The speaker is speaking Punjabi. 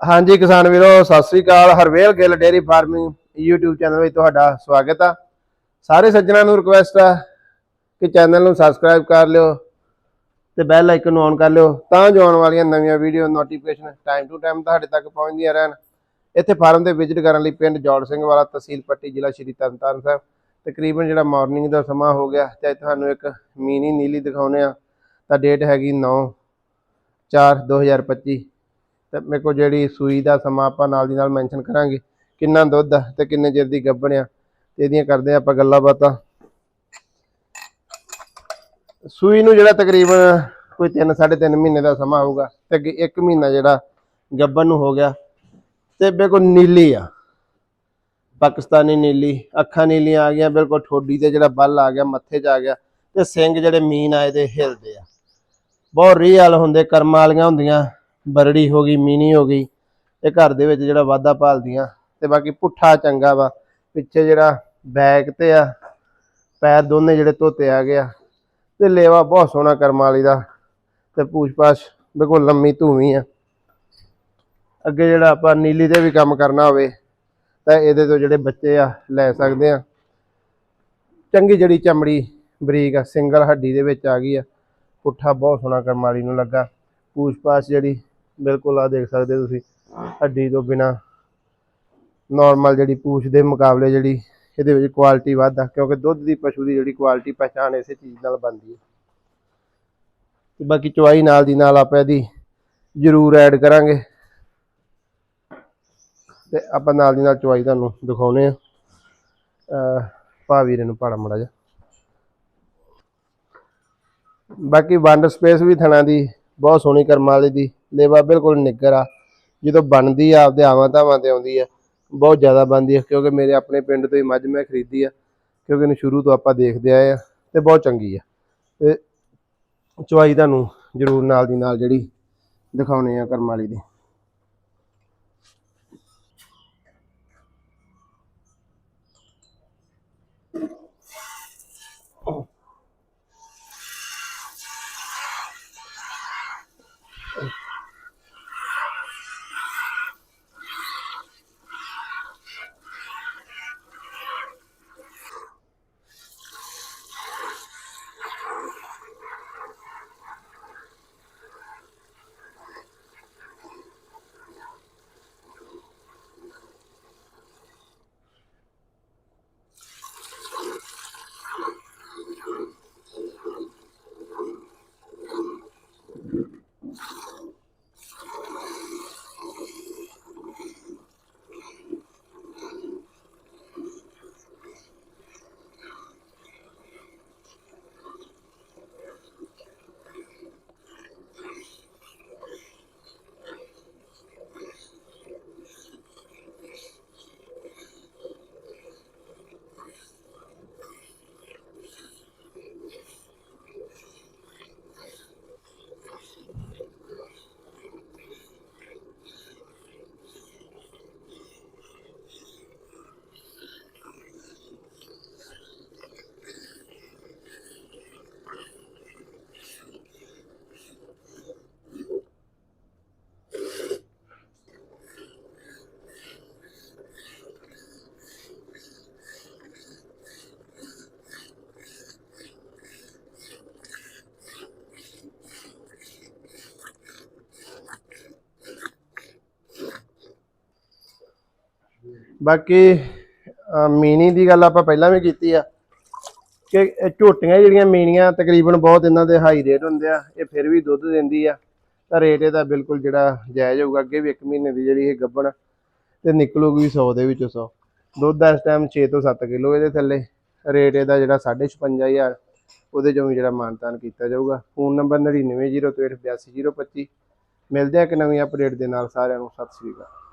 ਹਾਂਜੀ ਕਿਸਾਨ ਵੀਰੋ, ਸਤਿ ਸ੍ਰੀ ਅਕਾਲ। Harvel Gill dairy farming YouTube channel ਵਿੱਚ ਤੁਹਾਡਾ ਸਵਾਗਤ ਆ। ਸਾਰੇ ਸੱਜਣਾਂ ਨੂੰ ਰਿਕੁਐਸਟ ਆ ਕਿ ਚੈਨਲ ਨੂੰ ਸਬਸਕ੍ਰਾਈਬ ਕਰ ਲਿਓ ਤੇ ਬੈਲ ਆਈਕਨ ਨੂੰ ਔਨ ਕਰ ਲਿਓ ਤਾਂ ਜੋ ਆਉਣ ਵਾਲੀਆਂ ਨਵੀਆਂ video notification time to time ਤੁਹਾਡੇ ਤੱਕ ਪਹੁੰਚਦੀਆਂ ਰਹਿਣ। ਇੱਥੇ ਫਾਰਮ ਤੇ ਵਿਜ਼ਿਟ ਕਰਨ ਲਈ ਪਿੰਡ ਜੋੜ ਸਿੰਘ ਵਾਲਾ, ਤਹਿਸੀਲ ਪੱਟੀ, ਜ਼ਿਲ੍ਹਾ ਸ਼੍ਰੀ ਤਰਨਤਾਰਨ ਸਾਹਿਬ। ਤਕਰੀਬਨ ਜਿਹੜਾ ਮਾਰਨਿੰਗ ਦਾ ਸਮਾਂ ਹੋ ਗਿਆ ਤੇ ਤੁਹਾਨੂੰ ਇੱਕ ਮੀਨੀ ਨੀਲੀ ਦਿਖਾਉਨੇ ਆ, ਤਾਂ ਡੇਟ ਹੈਗੀ 9 4 2025 ਤੇ ਮੇਰੇ ਕੋਲ ਜਿਹੜੀ ਸੂਈ ਦਾ ਸਮਾਂ ਆਪਾਂ ਨਾਲ ਦੀ ਨਾਲ ਮੈਂਸ਼ਨ ਕਰਾਂਗੇ, ਕਿੰਨਾ ਦੁੱਧ ਆ ਤੇ ਕਿੰਨੇ ਚਿਰ ਦੀ ਗੱਭਣ ਆ, ਤੇ ਇਹਦੀਆਂ ਕਰਦੇ ਆ ਆਪਾਂ ਗੱਲਾਂ ਬਾਤਾਂ। ਸੂਈ ਨੂੰ ਜਿਹੜਾ ਤਕਰੀਬਨ ਕੋਈ 3 3.5 ਮਹੀਨੇ ਦਾ ਸਮਾਂ ਹੋਊਗਾ, ਤੇ ਅੱਗੇ 1 ਮਹੀਨਾ ਜਿਹੜਾ ਗੱਭਣ ਨੂੰ ਹੋ ਗਿਆ, ਤੇ ਬਿਲਕੁਲ ਨੀਲੀ ਆ। ਪਾਕਿਸਤਾਨੀ ਨੀਲੀ, ਅੱਖਾਂ ਨੀਲੀਆਂ ਆ ਗਈਆਂ ਬਿਲਕੁਲ ਠੋਡੀ ਤੇ ਜਿਹੜਾ ਬੱਲ ਆ ਗਿਆ, ਮੱਥੇ 'ਚ ਆ ਗਿਆ, ਤੇ ਸਿੰਘ ਜਿਹੜੇ ਮੀਨ ਆਏ ਦੇ ਹਿਲਦੇ ਆ। ਬਹੁਤ ਰੀਅਲ ਹੁੰਦੇ, ਕਰਮਾਂ ਵਾਲੀਆਂ ਹੁੰਦੀਆਂ। ਬਰੜੀ ਹੋ ਗਈ, ਮੀਨੀ ਹੋ ਗਈ ਇਹ ਘਰ ਦੇ ਵਿੱਚ ਜਿਹੜਾ ਵਾਧਾ ਭਾਲਦੀਆਂ ਤੇ ਬਾਕੀ ਪੁੱਠਾ ਚੰਗਾ ਵਾ। ਪਿੱਛੇ ਜਿਹੜਾ ਬੈਕ ਤੇ ਆ, ਪੈਰ ਦੋਨੇ ਜਿਹੜੇ ਧੋਤੇ ਆ ਗਿਆ ਤੇ ਲੇਵਾ ਬਹੁਤ ਸੋਹਣਾ ਕਰਮਾਂ ਵਾਲੀ ਦਾ ਤੇ ਪੂਛ-ਪਾਛ ਬਿਲਕੁਲ ਲੰਮੀ ਧੂਵੀ ਆ। ਅੱਗੇ ਜਿਹੜਾ ਆਪਾਂ ਨੀਲੀ ਤੇ ਵੀ ਕੰਮ ਕਰਨਾ ਹੋਵੇ ਤਾਂ ਇਹਦੇ ਤੋਂ ਜਿਹੜੇ ਬੱਚੇ ਆ ਲੈ ਸਕਦੇ ਆ। ਚੰਗੀ ਜਿਹੜੀ ਚਮੜੀ ਬਰੀਕ ਆ, ਸਿੰਗਲ ਹੱਡੀ ਦੇ ਵਿੱਚ ਆ ਗਈ ਆ। ਪੁੱਠਾ ਬਹੁਤ ਸੋਹਣਾ ਕਰਮ ਵਾਲੀ ਨੂੰ ਲੱਗਾ। ਪੂਛ-ਪਾਛ ਜਿਹੜੀ ਬਿਲਕੁਲ ਆ ਦੇਖ ਸਕਦੇ ਤੁਸੀਂ ਹੱਡੀ ਤੋਂ ਬਿਨਾ ਨਾਰਮਲ ਜਿਹੜੀ ਪੂਛ ਦੇ ਮੁਕਾਬਲੇ ਜਿਹੜੀ ਇਹਦੇ ਵਿੱਚ ਕੁਆਲਿਟੀ ਵੱਧ ਆ ਕਿਉਂਕਿ ਦੁੱਧ ਦੀ ਪਸ਼ੂ ਦੀ ਜਿਹੜੀ ਕੁਆਲਿਟੀ ਪਛਾਣ ਇਸੇ ਚੀਜ਼ ਨਾਲ ਬਣਦੀ ਹੈ। ਤੇ ਬਾਕੀ ਚਵਾਈ ਨਾਲ ਦੀ ਨਾਲ ਆਪਾਂ ਇਹਦੀ ਜ਼ਰੂਰ ਐਡ ਕਰਾਂਗੇ। ਤੇ ਆਪਾਂ ਨਾਲ ਦੀ ਨਾਲ ਚਵਾਈ ਤੁਹਾਨੂੰ ਦਿਖਾਉਨੇ ਆ ਭਾ ਵੀਰੇ ਨੂੰ ਪਾੜਾ ਮੜਾ ਜਾ ਬਾਕੀ ਵੰਡ ਸਪੇਸ ਵੀ ਥਣਾ ਦੀ ਬਹੁਤ ਸੋਹਣੀ ਕਰਮਾਂ ਵਾਲੀ ਦੀ ਲੇਵਾ ਬਿਲਕੁਲ ਨਿੱਗਰ ਆ। ਜਦੋਂ ਬਣਦੀ ਆ, ਆਪਦੇ ਆਵਾਂ ਧਾਵਾਂ ਤੇ ਆਉਂਦੀ ਆ, ਬਹੁਤ ਜ਼ਿਆਦਾ ਬਣਦੀ ਆ, ਕਿਉਂਕਿ ਮੇਰੇ ਆਪਣੇ ਪਿੰਡ ਤੋਂ ਹੀ ਮੱਝ ਮੈਂ ਖਰੀਦੀ ਆ, ਕਿਉਂਕਿ ਇਹਨੂੰ ਸ਼ੁਰੂ ਤੋਂ ਆਪਾਂ ਦੇਖਦੇ ਆਏ ਆ ਤੇ ਬਹੁਤ ਚੰਗੀ ਆ। ਤੇ ਚਵਾਈ ਤੁਹਾਨੂੰ ਜ਼ਰੂਰ ਨਾਲ ਦੀ ਨਾਲ ਜਿਹੜੀ ਦਿਖਾਉਣੇ ਆ ਕਰਮਾਂ ਵਾਲੀ ਦੀ। ਬਾਕੀ, ਅਹ ਮੀਨੀ ਦੀ ਗੱਲ ਆਪਾਂ ਪਹਿਲਾਂ ਵੀ ਕੀਤੀ ਆ ਕਿ ਝੋਟੀਆਂ ਜਿਹੜੀਆਂ ਮੀਨੀਆਂ ਤਕਰੀਬਨ ਬਹੁਤ ਇਹਨਾਂ ਦੇ ਹਾਈ ਰੇਟ ਹੁੰਦੇ ਆ, ਇਹ ਫਿਰ ਵੀ ਦੁੱਧ ਦਿੰਦੀ ਆ। ਤਾਂ ਰੇਟ ਇਹਦਾ ਬਿਲਕੁਲ ਜਿਹੜਾ ਜਾਇਜ਼ ਹੋਊਗਾ, ਅੱਗੇ ਵੀ 1 ਮਹੀਨੇ ਦੀ ਜਿਹੜੀ ਇਹ ਗੱਬਣ ਤੇ ਨਿਕਲੂਗੀ ਵੀ 100 ਦੇ ਵਿੱਚੋਂ 100 ਦੁੱਧ ਇਸ ਟਾਈਮ 6 ਤੋਂ 7 ਕਿਲੋ ਇਹਦੇ ਥੱਲੇ। ਰੇਟ ਇਹਦਾ ਜਿਹੜਾ 55000 ਉਹਦੇ ਚੋਂ ਵੀ ਜਿਹੜਾ ਮਾਨਤਾਨ ਕੀਤਾ ਜਾਊਗਾ। ਫੋਨ ਨੰਬਰ 9903828025 ਮਿਲਦੇ ਆ ਇੱਕ ਨਵੀਂ ਅਪਡੇਟ ਦੇ ਨਾਲ ਸਾਰਿਆਂ ਨੂੰ, ਸਤਿ ਸ੍ਰੀ ਅਕਾਲ।